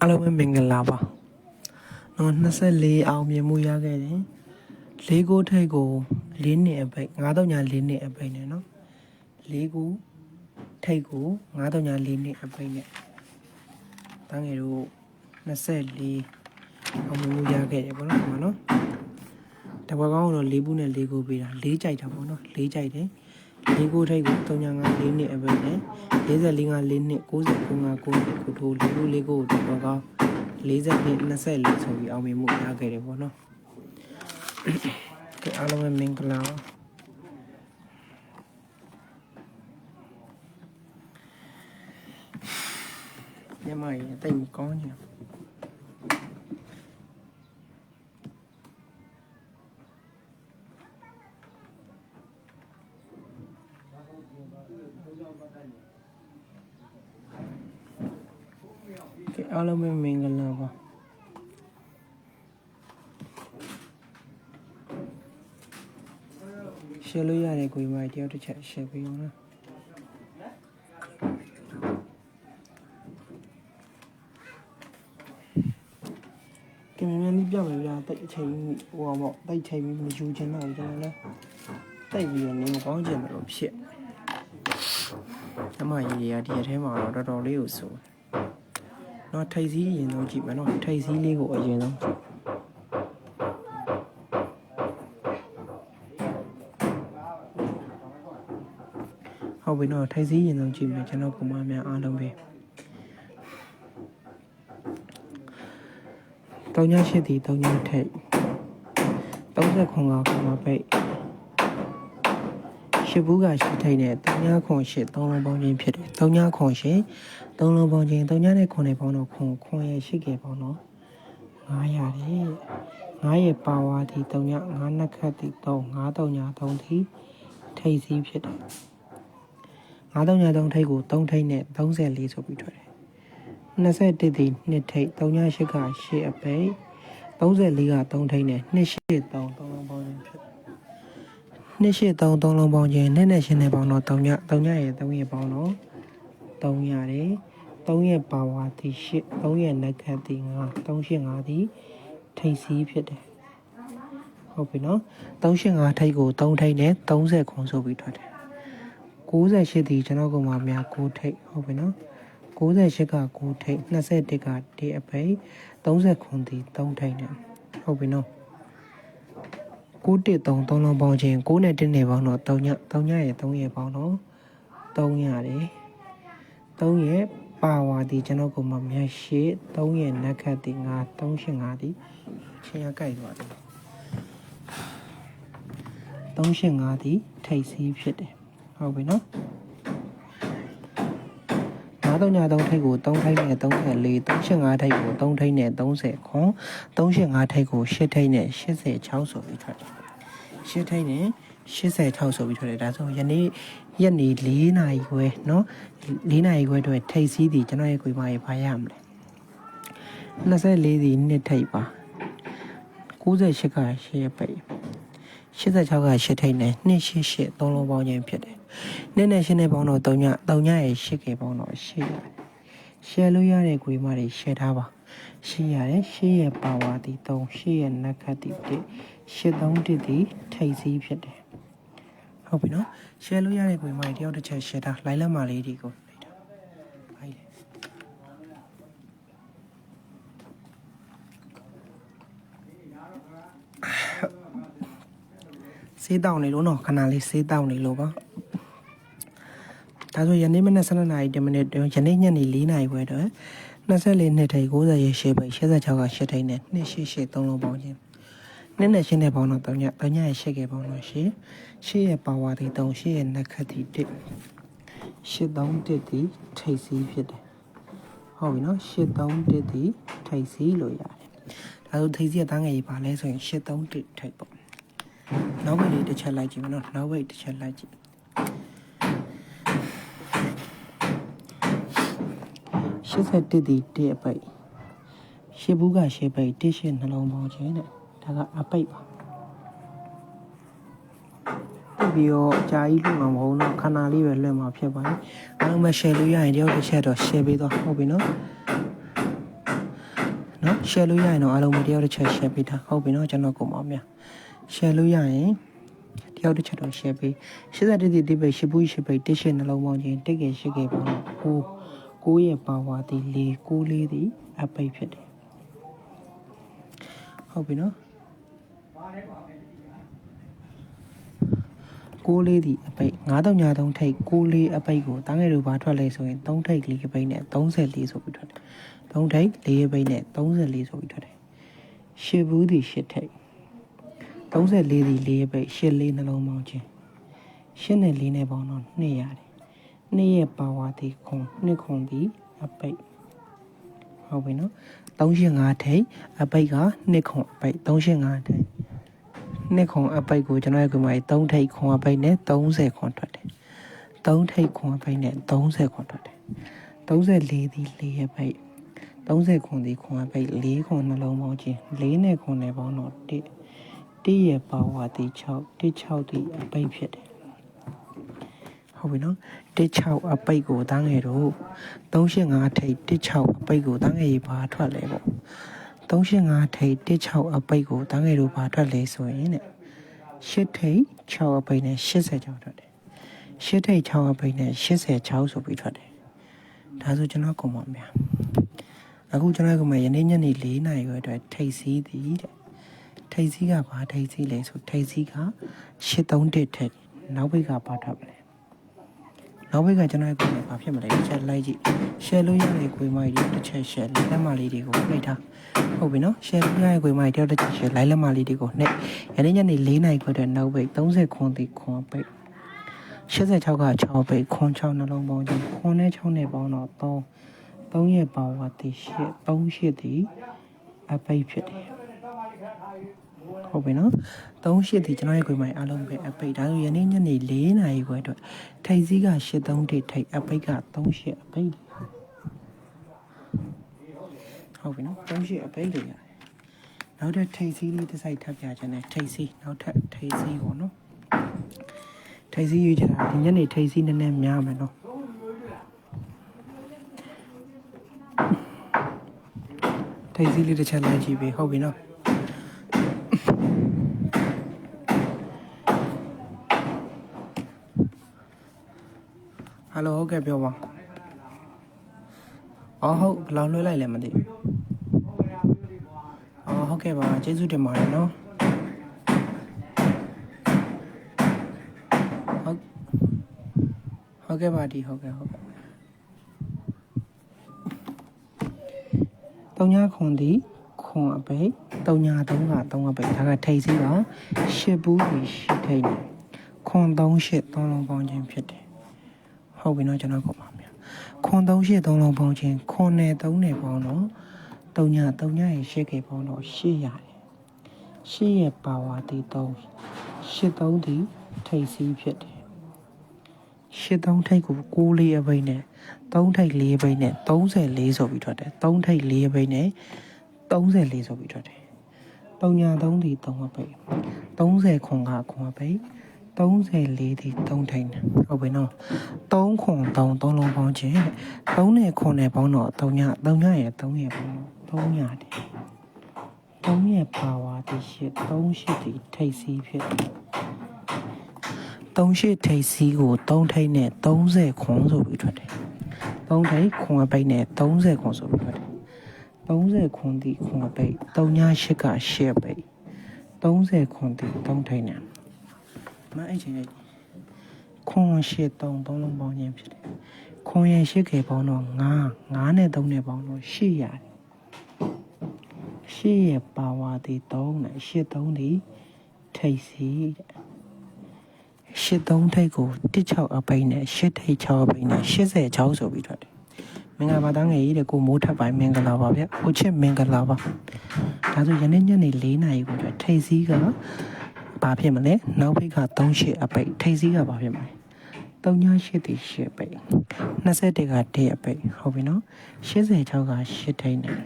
အားလုံးပဲမင်္ဂလာပါနော်24အောင်မြင်မှုရခဲ့တယ်၄ကိုထိတ်ကို၄နှစ်အပိတ်9တော့ညာ၄နှစ်အပိတ်နဲ့နော်၄ကိုထိတ်ကို9တော့ညာ၄နှစ်အပိတ်နဲ့တန်းငယ်တို့24အောင်မြင်မှုရခဲ့တယ်ပေါ့နော်ဒီမှာနော်တပွဲကောင်းတော့၄ဘူးနဲ့၄ကိုပေးတာ၄ကြိုက်တာပေါ့နော်၄ကြိုက်တယ် ၄ကိုထိတ်ကို3ညာ9 4နှစ်အပိတ်နဲ့44 5 4နှစ်90 9 9ကိုထိုး၄ကို၄ကိုတပွဲကောင်း40နှစ်24ဆိုပြီးအောင်မြင်မှုရခဲ့တယ်ပေါ့နော်ကဲအားလုံးပဲမင်္ဂလာပါညမကြီးတိတ်မကောင်းနေတာ အားလုံးပဲမင်္ဂလာပါရှယ်လို့ရတယ်ကိုကြီးမတယောက်တစ်ချက်ရှယ်ပေးအောင်လားကင်မရာလေးပြမယ်ဗျာတိတ်အချိန်ဟိုပါပေါ့တိတ်ချိန်ပြီးမယူချင်တော့ဘူးကျွန်တော်လည်းတိတ်ပြီးတော့နေမကောင်းချင်တယ်လို့ဖြစ်အမကြီးတွေကဒီရက်ထဲမှာတော့တော်တော်လေးကိုဆိုတော့ ထိတ်စည်းအရင်ဆုံးကြည့်မယ်နော်ထိတ်စည်းလေးကိုအရင်ဆုံးကြည့်ဟုတ်ပြီနော်ထိုက်စည်းရင်ဆုံးကြည့်မယ်ကျွန်တော်ကမများအားလုံးပဲတောင်းညရှိသည်တောင်းညထိတ်30ခွန်ကခွန်မပိတ် ရှစ်ဘူးကရှိထိတ်နဲ့တောင်းညခွန်ရှစ်သုံးလုံးပေါင်းချင်းဖြစ်တယ်တောင်းညခွန်ရှစ်သုံးလုံးပေါင်းချင်းတောင်းညနဲ့ခွန်နဲ့ပေါင်းတော့ခွန်ခွန်ရဲ့ရှိခဲ့ပေါင်းတော့900တဲ့9ရဲ့ပါဝါဒီတောင်းည9နှစ်ခတ်ဒီ3 9တောင်းည3ဒီထိတ်စည်းဖြစ်တယ်ငါးသုံးညာသုံးထိပ်ကို3ထိပ်နဲ့34ဆိုပြီးထွက်တယ်21ဒီ2ထိပ်38က8အပိတ်34က3ထိပ်နဲ့283 3လုံးပေါင်းခြင်းဖြစ် 283 3လုံးပေါင်းခြင်းနဲ့နဲ့ရှင်းနေပေါင်းတော့3ည3ညရဲ့3ရဲ့ပေါင်းတော့3ရတယ်3ရဲ့ပါဝါဒီ8 3ရဲ့နက်ခတ်ဒီ9 385ဒီထိပ်စီးဖြစ်တယ်ဟုတ်ပြီနော်385ထိပ်ကို3ထိပ်နဲ့30ခွန်ဆိုပြီးထွက်တယ်68ဒီကျွန်တော်ကမှများ6ထိပ်ဟုတ်ပြီနော်68က6ထိပ်21ကဒီအပိတ်30ခွန်ဒီ3ထိပ်နဲ့ဟုတ်ပြီနော် 9တစ်3 3လုံးပေါင်းခြင်း9နဲ့1နဲ့ပေါင်းတော့3ည3ညရဲ့3ရဲ့ပေါင်းတော့3ရတယ်3ရဲ့ပါဝါဒီကျွန်တော်ကမှများရှေ့3ရဲ့နက်ခတ်ဒီ9 385ဒီချင်းရကြိုက်သွားတယ်385ဒီထိပ်စီးဖြစ်တယ်ဟုတ်ပြီနော် ငါးတော့ညာ3ထိပ်ကို3ထိပ်နဲ့34 35ထိပ်ကို3ထိပ်နဲ့30ခွန်35ထိပ်ကို10ထိပ်နဲ့86ဆိုပြီးထွက်တယ်10ထိပ်နဲ့86ဆိုပြီးထွက်တယ်ဒါဆိုယနေ့ရက်နေ4နာရီခွဲเนาะ4နာရီခွဲအတွက်ထိပ်စီးသည်ကျွန်တော်ရဲ့ကိုယ်မရေဘာရမလဲ24ဒီနှစ်ထိပ်ပါ98က10ပိတ်86က10ထိပ်နဲ့288 3လုံးပေါင်းခြင်းဖြစ်တယ်။ နေ့နဲ့ရှင်းတဲ့ပေါင်းတော့3ည3ညရဲ့8ကေပေါင်းတော့8ရတယ်။ share လို့ရတဲ့ query မတွေ share ထားပါ။8ရတယ်8ရဲ့ power ဒီ3 8ရဲ့ net ခတ်ဒီ1 8 3တစ်ဒီထိပ်စည်းဖြစ်တယ်။ဟုတ်ပြီနော်။ share လို့ရတဲ့ query မတွေတယောက်တစ်ချက် share ထားလိုက်လက်မလေးဒီကိုလိုက်တာ။ဟုတ်တယ်စေးတောင်းနေလို့နော်ခဏလေးစေးတောင်းနေလို့ပါ ဒါဆိုယနေ့မနက်7:00နာရီ10မိနစ်တွင်ယနေ့ညနေ4:00နာရီခွဲတော့24နှစ်ထိပ်90ရေရှေ့ပိတ်86က8ထိပ်နဲ့288 3လုံးပေါင်းခြင်းနေ့နဲ့ရှင်းတဲ့ပေါင်းတော့3ည3ညရဲ့ရှေ့ကပေါင်းတော့ရှေ့ရှေ့ရဲ့ပါဝါဒီ3ရှေ့ရဲ့နက်ခတ်ဒီ1 83တစ်ဒီထိပ်စီးဖြစ်တယ်ဟုတ်ပြီနော်83တစ်ဒီထိပ်စီးလို့ရတယ်ဒါဆိုထိပ်စီးကတန်းငယ်ကြီးပါလဲဆိုရင်83တစ်ထိပ်ပေါ့နောက်ဘက်လေးတစ်ချက်လိုက်ကြည့်မယ်နော်နောက်ဘက်တစ်ချက်လိုက်ကြည့် 81ဒီ1အပိတ်ရှစ်ဘူးကရှစ်ပိတ်1ရှစ်နှလုံးပေါင်းခြင်းတဲ့ဒါကအပိတ်ပါပြပြီးတော့အကြာကြီးလွတ်မှာမဟုတ်တော့ခဏလေးပဲလွတ်မှာဖြစ်ပါတယ်အားလုံးပဲ share လို့ရရင်တယောက်တစ်ချက်တော့ share ပေးတော့ဟုတ်ပြီနော် share လို့ရရင်တော့အားလုံးပဲတယောက်တစ်ချက် share ပေးတာဟုတ်ပြီနော်ကျွန်တော်ကိုမောင်မြ share လို့ရရင်တယောက်တစ်ချက်တော့ share ပေး81တိတိပိတ်ရှစ်ဘူးရှစ်ပိတ်တစ်ရှစ်နှလုံးပေါင်းခြင်းတစ်ကယ်ရှစ်ကယ်ပေါင်းတော့ ကိုကိုရဲ့ပါဝါဒီလေးကိုလေးဒီအပိတ်ဖြစ်တယ်ဟုတ်ပြီနော်ကိုလေးဒီအပိတ်9000ညာ3ထိတ်ကိုလေးအပိတ်ကိုတန်းငယ်လိုပါထွက်လဲဆိုရင်3ထိတ်လေးအပိတ်နဲ့34ဆိုပြီးထွက်တယ်3ထိတ်4အပိတ်နဲ့34ဆိုပြီးထွက်တယ်ရှစ်ဘူးဒီရှစ်ထိတ်34ဒီ4အပိတ်ရှစ်လေးနှလုံးပေါင်းခြင်းရှစ်နဲ့4နဲ့ပေါင်းတော့2ရတယ် 2ရဲ့ပါဝါဒီခွန်2ခွန်ဒီအပိတ်ဟုတ်ပြီနော်35ထိတ်အပိတ်က2ခွန်အပိတ်35ထိတ်နှစ်ခွန်အပိတ်ကိုကျွန်တော်ရဲ့ကွန်မိုင်3ထိပ်ခွန်အပိတ်နဲ့30ခွန်ထွက်တယ်3ထိပ်ခွန်အပိတ်နဲ့30ခွန်ထွက်တယ်34ဒီ4ရဲ့ပိတ်30ခွန်ဒီခွန်အပိတ်4ခွန်နှလုံးပေါင်းခြင်း4နဲ့ခွန်နဲ့ပေါင်းတော့1 1ရဲ့ပါဝါဒီ6 1 6ဒီအပိတ်ဖြစ်တယ် ဟုတ်ပြီနော်16အပိတ်ကိုတန်းငယ်တော့35ထိပ်16အပိတ်ကိုတန်းငယ်ရေးပါထွက်လဲပေါ့35ထိပ်16အပိတ်ကိုတန်းငယ်တို့ပါထွက်လဲဆိုရင်တဲ့8ထိပ်6အပိတ်နဲ့86ထွက်တယ်8ထိပ်6အပိတ်နဲ့86ဆိုပြီးထွက်တယ်ဒါဆိုကျွန်တော်ကုန်ပါမယ်အခုကျွန်တော်ကမှယနေ့ညနေ4နာရီခွဲအတွက်ထိပ်စည်းသည်တဲ့ထိပ်စည်းကဘာထိပ်စည်းလဲဆိုထိပ်စည်းက831ထက်နောက်ဘိတ်ကဘာထွက်မလဲ နောက်ဘက်ကကျွန်တော်ရဲ့ကိုယ်နဲ့ဘာဖြစ်မလဲတစ်ချက်လိုက်ကြည့် share လို့ရတဲ့ကိုယ်မကြီးတစ်ချက် share လက်မလေးတွေကိုနှိပ်ထားဟုတ်ပြီနော် share လို့ရတဲ့ကိုယ်မကြီးတယောက်တစ်ချက် share လိုက်လက်မလေးတွေကိုနှိပ်ယနေ့ညနေ၄နာရီခွဲတဲ့နောက်ဘက်30ခွန်တီခွန်ပိတ်86က6ပိတ်ခွန်6နှလုံးပေါင်းခြင်းခွန်နဲ့6နဲ့ပေါင်းတော့3 3ရဲ့ပါဝါတီ8 3 8တီအပိတ်ဖြစ်တယ် ဟုတ်ပြီနော်3ရှစ်ဒီကျွန်တော်ရဲ့ခွေမိုင်အားလုံးပဲအပိတ်ဒါဆိုယနေ့ညနေ4နာရီခွဲအတွက်ထိပ်စည်းက83တိထိပ်အပိတ်က3ရှစ်အပိတ်ဟုတ်ပြီနော်3ရှစ်အပိတ်လို့ရတယ်နောက်ထပ်ထိပ်စည်းလေးတစ်စိုက်ထပ်ပြချင်တယ်ထိပ်စည်းနောက်ထပ်ထိပ်စည်းပေါ့နော်ထိပ်စည်းရွေးချတာဒီညနေထိပ်စည်းနည်းနည်းများမယ်နော်ထိပ်စည်းလေးတစ်ချက်လိုက်ကြည့်ပြီဟုတ်ပြီနော် လိုဟုတ်ကဲ့ပြောပါအော်ဟုတ်ဘယ်လောက်လွှဲလိုက်လဲမသိဘူးအော်ဟုတ်ကဲ့ပါကျေးဇူးတင်ပါတယ်နော်ဟုတ်ဟုတ်ကဲ့ပါဒီဟုတ်ကဲ့ဟုတ်ကဲ့တောင်ညာခွန်ဒီခွန်အပိတ်တောင်ညာသုံးကသုံးအပိတ်ဒါကထိတ်စီးပါရှစ်ဘူးဒီရှစ်ထိတ်နေခွန်သုံးရှစ်သုံးလုံးပေါင်းခြင်းဖြစ်တယ် ဟုတ်ပြီနော်ကျွန်တော်ကုန်ပါမယ်ခွန်သုံးရှစ်သုံးလုံးပေါင်းခြင်းခွန်နဲ့သုံးနဲ့ပေါင်းတော့တုံညာတုံညာရဲ့ရှစ်ကေပေါင်းတော့ရှစ်ရတယ်ရှစ်ရဲ့ပါဝါတီသုံးရှစ်သုံးတီထိတ်စီးဖြစ်တယ်ရှစ်သုံးထိတ်ကို6လေးအပိတ်နဲ့3ထိတ်4ပိတ်နဲ့34ဆိုပြီးထွက်တယ်3ထိတ်4ပိတ်နဲ့34ဆိုပြီးထွက်တယ်တုံညာ3တီ3အပိတ်30ခွန်ကခွန်အပိတ် 34ဒီ3ထိန်ဟုတ်ပြီနော်3ခွန်3 3လုံးပေါင်းခြင်း3နဲ့ခွန်နဲ့ပေါင်းတော့3ည3ညရဲ့3ရဲ့ပေါင်းတော့3ညတယ်3ရဲ့ပါဝါဒီရှစ်3ရှစ်ဒီထိတ်စီးဖြစ်3ရှစ်ထိတ်စီးကို3ထိတ်နဲ့30ခွန်ဆိုပြီးထွက်တယ်3ထိတ်ခွန်အပိတ်နဲ့30ခွန်ဆိုပြီးထွက်တယ်30ခွန်ဒီခွန်အပိတ်3ညရှစ်ကရှစ်အပိတ်30ခွန်ဒီ3ထိတ်နဲ့ မအဲ့ချင်းရဲ့ခွန်ရှစ်သုံးသုံးလုံးပေါင်းခြင်းဖြစ်တယ်ခွန်ရဲ့ရှစ်ကေပေါင်းတော့9 9နဲ့3နဲ့ပေါင်းတော့8ရတယ်8ရဲ့ပါဝါဒီ3နဲ့8 3ဒီထိတ်စီတဲ့8 3ထိတ်ကို16အပိတ်နဲ့8ထိတ်6အပိတ်နဲ့86ဆိုပြီးထွက်တယ်မင်္ဂလာပါတန်းငယ်ကြီးတဲ့ကိုမိုးထပ်ပိုင်းမင်္ဂလာပါဗျကိုချစ်မင်္ဂလာပါဒါဆိုယနေ့ညနေ4နာရီကိုထိတ်စီက ဘာဖြစ်မလဲနောက်ဖိတ်က3ရှစ်အပိတ်ထိတ်စီးကဘာဖြစ်မလဲ3ညရှစ်တီရှစ်ပိတ်21က1အပိတ်ဟုတ်ပြီနော်86က8ထိတ်နဲ့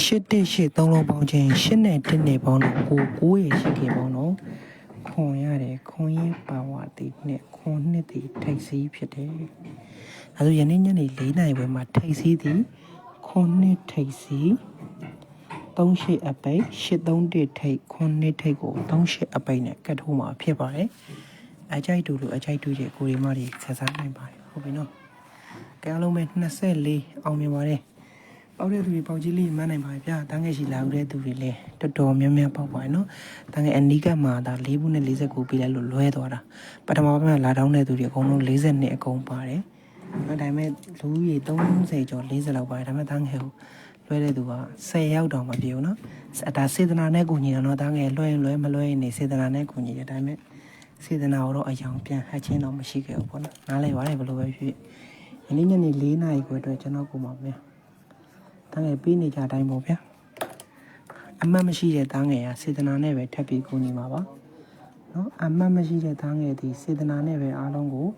ရှစ်တစ်ရှစ်3လုံးပေါင်းခြင်းရှစ်နဲ့1နဲ့ပေါင်းတော့ကို9ရဲ့ရှစ်ကေပေါင်းတော့ခွန်ရတယ်ခွန်ရဲ့ပါဝါတီနဲ့ခွန်နှစ်တီထိတ်စီးဖြစ်တယ်အဲဆိုယနေ့ညနေ4နာရီဝဲမှာထိတ်စီးသည်ခွန်နှစ်ထိပ်စီ 38အပိတ်831ထိပ်ခွန်နှစ်ထိပ်ကို38အပိတ်နဲ့ကတ်ထိုးမှာဖြစ်ပါတယ်အကြိုက်တူလို့အကြိုက်တူရဲ့ကိုရီမတွေဆက်စားနိုင်ပါတယ်ဟုတ်ပြီနော်ကဲအားလုံးပဲ24အောင်မြင်ပါတယ်ပေါက်တဲ့သူတွေပေါက်ကြီးလေးမှန်းနိုင်ပါဗျာတန်းငယ်ရှိလာဦးတဲ့သူတွေလည်းတော်တော်များများပေါက်ပါတယ်နော်တန်းငယ်အနီးကမှာဒါ4ဘူးနဲ့49ပြီးလိုက်လို့လွဲသွားတာပထမပိုင်းလာတောင်းတဲ့သူတွေအကုန်လုံး40နဲ့အကုန်ပါတယ်အဲ့ဒါပေမဲ့လူကြီး30ကျော်40လောက်ပါတယ်ဒါပေမဲ့တန်းငယ်ကို လွှဲတဲ့သူက10ရောက်တော့မပြေဘူးနော်ဒါစေတနာနဲ့ကိုညီတယ်နော်တန်းငယ်လွှဲရင်လွှဲမလွှဲရင်နေစေတနာနဲ့ကိုညီတယ်ဒါပေမဲ့စေတနာကိုတော့အယောင်ပြန်ဟတ်ချင်းတော့မရှိခဲ့ဘူးပေါ့နော်နားလဲပါတယ်ဘယ်လိုပဲဖြစ်ဖြစ်ယနေ့ညနေ4နာရီခွဲအတွက်ကျွန်တော်ကိုမှမယ်တန်းငယ်ပြီးနေကြတိုင်းပေါ့ဗျာအမှတ်မရှိတဲ့တန်းငယ်ကစေတနာနဲ့ပဲထပ်ပြီးကိုညီမှာပါနော်အမှတ်မရှိတဲ့တန်းငယ်ဒီစေတနာနဲ့ပဲအားလုံးကို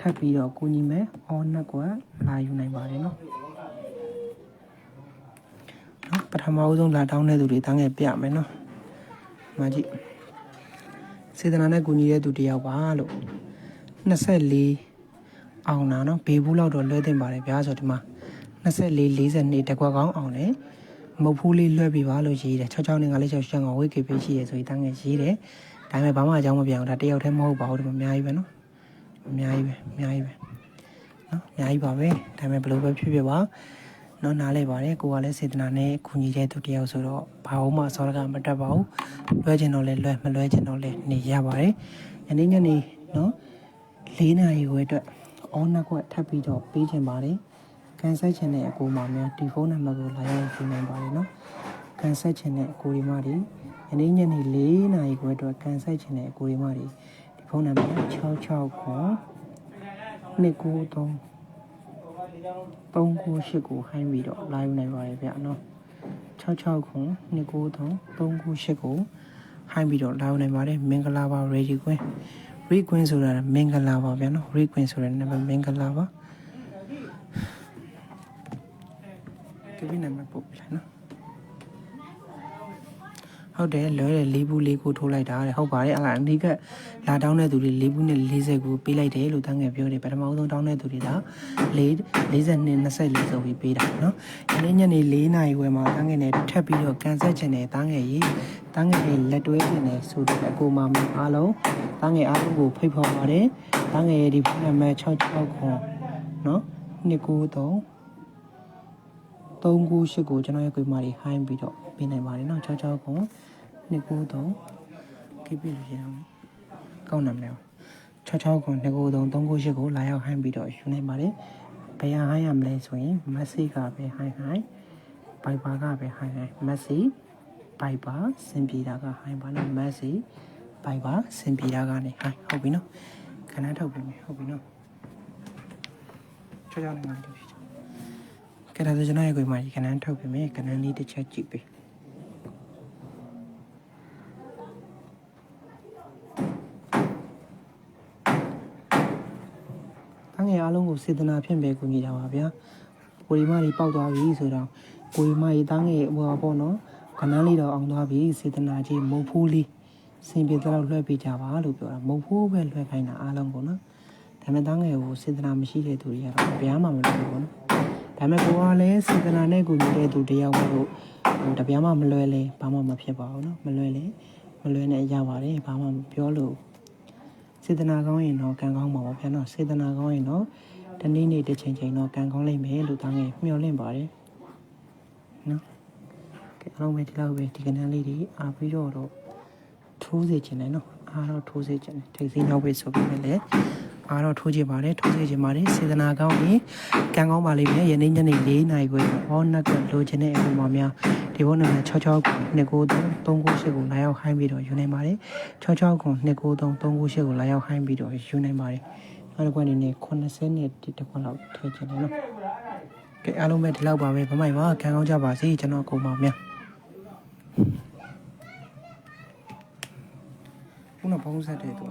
ထပ်ပြီးတော့ကိုညီမယ်အော်နှက်ကွာလာယူနိုင်ပါတယ်နော်နော်ပ ထမအဆုံးလာတောင်းတဲ့သူတွေတန်းငယ်ပြမယ်နော်မကြည့်စေတနာနဲ့ကိုညီတဲ့သူတယောက်ပါလို့24အောင်နာနော်ဘေဘူးလောက်တော့လွှဲတင်ပါတယ်ဗျာဆိုဒီမှာ24 42တကွက်ကောင်းအောင်လေမုတ်ဖူးလေးလွှဲပြီးပါလို့ရေးတယ်6 6နဲ့ငါလေး6ရှန်ကောင်ဝိတ်ကေပေးရှိရဆိုရင်တန်းငယ်ရေးတယ်ဒါပေမဲ့ဘာမှအကြောင်းမပြောင်းဒါတယောက်တည်းမဟုတ်ပါဘူးဒီမှာအများကြီးပဲနော်အများကြီးပဲအများကြီးပဲနော်အများကြီးပါပဲဒါပေမဲ့ဘယ်လိုပဲဖြစ်ဖြစ်ပါ နော်နားလဲပါတယ်ကိုကလည်းစေတနာနဲ့ခုညီတဲ့သူတယောက်ဆိုတော့ဘာမှစောရကမတက်ပါဘူးလွှဲချင်တော့လဲလွှဲမလွှဲချင်တော့လဲနေရပါတယ်ယနေ့ညနေနော်၄နာရီခွဲအတွက်အော်နှစ်ခွက်ထပ်ပြီးတော့ပေးချင်ပါတယ်ကန်ဆက်ချင်တဲ့အကူမများဒီဖုန်းနံပါတ်ကိုလာရောက်ကြည့်နိုင်ပါတယ်နော်ကန်ဆက်ချင်တဲ့အကူဒီမတွေယနေ့ညနေ၄နာရီခွဲအတွက်ကန်ဆက်ချင်တဲ့အကူဒီမတွေဒီဖုန်းနံပါတ်66ခွ န်293 398ကိုဟိုင်းပြီးတော့လာယူနိုင်ပါတယ်ဗျနော်66ခု293 398ကိုဟိုင်းပြီးတော့လာယူနိုင်ပါတယ်မင်္ဂလာပါ ready queen ready queen ဆိုတာမင်္ဂလာပါဗျနော် ready queen ဆိုတဲ့နာမည်မင်္ဂလာပါကပြနာမည်ပို့ပြလိုက်နော် ဟုတ်တယ်လွဲတယ်၄ဘူး၄ခုထိုးလိုက်တာတဲ့ဟုတ်ပါတယ်အဲ့ဒါအနိကလာတောင်းတဲ့သူတွေ၄ဘူးနဲ့40ခုပေးလိုက်တယ်လို့တန်းငယ်ပြောတယ်ပထမဆုံးတောင်းတဲ့သူတွေက၄42 24ဆိုပြီးပေးတာเนาะဒီနေ့ညနေ4နာရီဝယ်မှာတန်းငယ်နဲ့ထပ်ပြီးတော့ကန်ဆက်ချင်တယ်တန်းငယ်ကြီးတန်းငယ်ရဲ့လက်တွဲချင်တယ်ဆိုတဲ့အကူမမအားလုံးတန်းငယ်အားလုံးကိုဖိတ်ဖော်ပါတယ်တန်းငယ်ရဲ့ဒီဖုန်းနံပါတ်66ခွန်เนาะ293 398ကိုကျွန်တော်ရဲ့ကွေမာတွေဟိုင်းပြီးတော့ ပေးနိုင်ပါတယ်နော်66ကို293 KB လို့ရအောင်ကောင်းတယ်မလဲ66ကို293 398ကိုလာရောက်ဟိုင်းပြီးတော့ယူနိုင်ပါတယ်ဘယ်ဟာဟိုင်းရမလဲဆိုရင် message ကပဲဟိုင်းဟိုင်း Viber ကပဲဟိုင်းဟိုင်း message Viber စင်ပြေတာကဟိုင်းပါနော် message Viber စင်ပြေတာကနေဟိုင်းဟုတ်ပြီနော်ခဏထုတ်ပေးမယ်ဟုတ်ပြီနော်ချောချောနေငါတို့ကဲဒါဆိုကျွန်တော်ရဲ့ကိုယ်မှာဒီကဏ္ဍထုတ်ပေးမယ်ကဏ္ဍလေးတစ်ချက်ကြည့်ပေး စေတနာဖြင့်ပဲကူညီတာပါဗျာကိုရီမကြီးပေါက်သွားပြီဆိုတော့ကိုရီမကြီးတန်းငယ်ဟိုပါပေါ့နော်ကနန်းလေးတော့အောင်သွားပြီစေတနာကြီးမုံဖူးလေးစင်ပြေတော့လွှဲပေးကြပါလို့ပြောတာမုံဖူးပဲလွှဲခိုင်းတာအားလုံးကိုနော်ဒါပေမဲ့တန်းငယ်ကိုစေတနာမရှိတဲ့သူတွေကတော့ဗျာမှမလုပ်ဘူးပေါ့နော်ဒါပေမဲ့ကိုကလည်းစေတနာနဲ့ကိုနေတဲ့သူတယောက်မို့လို့ဟိုတပြားမှမလွဲလဲဘာမှမဖြစ်ပါဘူးနော်မလွဲလဲမလွဲနဲ့ရပါတယ်ဘာမှမပြောလို့စေတနာကောင်းရင်တော့ကံကောင်းပါပါဗျာနော်စေတနာကောင်းရင်တော့ တနေ့နေ့တစ်ချိန်ချိန်တော့ကံကောင်းလိမ့်မယ်လို့တောင်းငယ်မျှော်လင့်ပါတယ်နော်ကဲအားလုံးပဲဒီလောက်ပဲဒီကနန်းလေးတွေအားပြီးတော့တော့ထိုးစေချင်တယ်နော်အားတော့ထိုးစေချင်တယ်ထိတ်စိနောက်ပဲဆိုပြီးလည်းအားတော့ထိုးချင်ပါတယ်ထိုးစေချင်ပါတယ်စေတနာကောင်းရင်ကံကောင်းပါလိမ့်မယ်ယနေ့ညနေ၄နာရီခွဲဟောနက်ကလိုချင်တဲ့အမှုမှာများဒီဘုန်းနံပါတ်66 293 398ကိုလာရောက်ဟိုင်းပြီးတော့ယူနိုင်ပါတယ်66ခု293 398ကိုလာရောက်ဟိုင်းပြီးတော့ယူနိုင်ပါတယ် နောက်တစ်ခွက်အနေနဲ့80နဲ့ဒီတစ်ခွက်လောက်ထည့်ချင်တယ်နော်ကဲအားလုံးပဲဒီလောက်ပါပဲဗမိုက်ပါခံကောင်းကြပါစေကျွန်တော်ကိုပါများခုနဖုန်းဆက်တဲ့သူက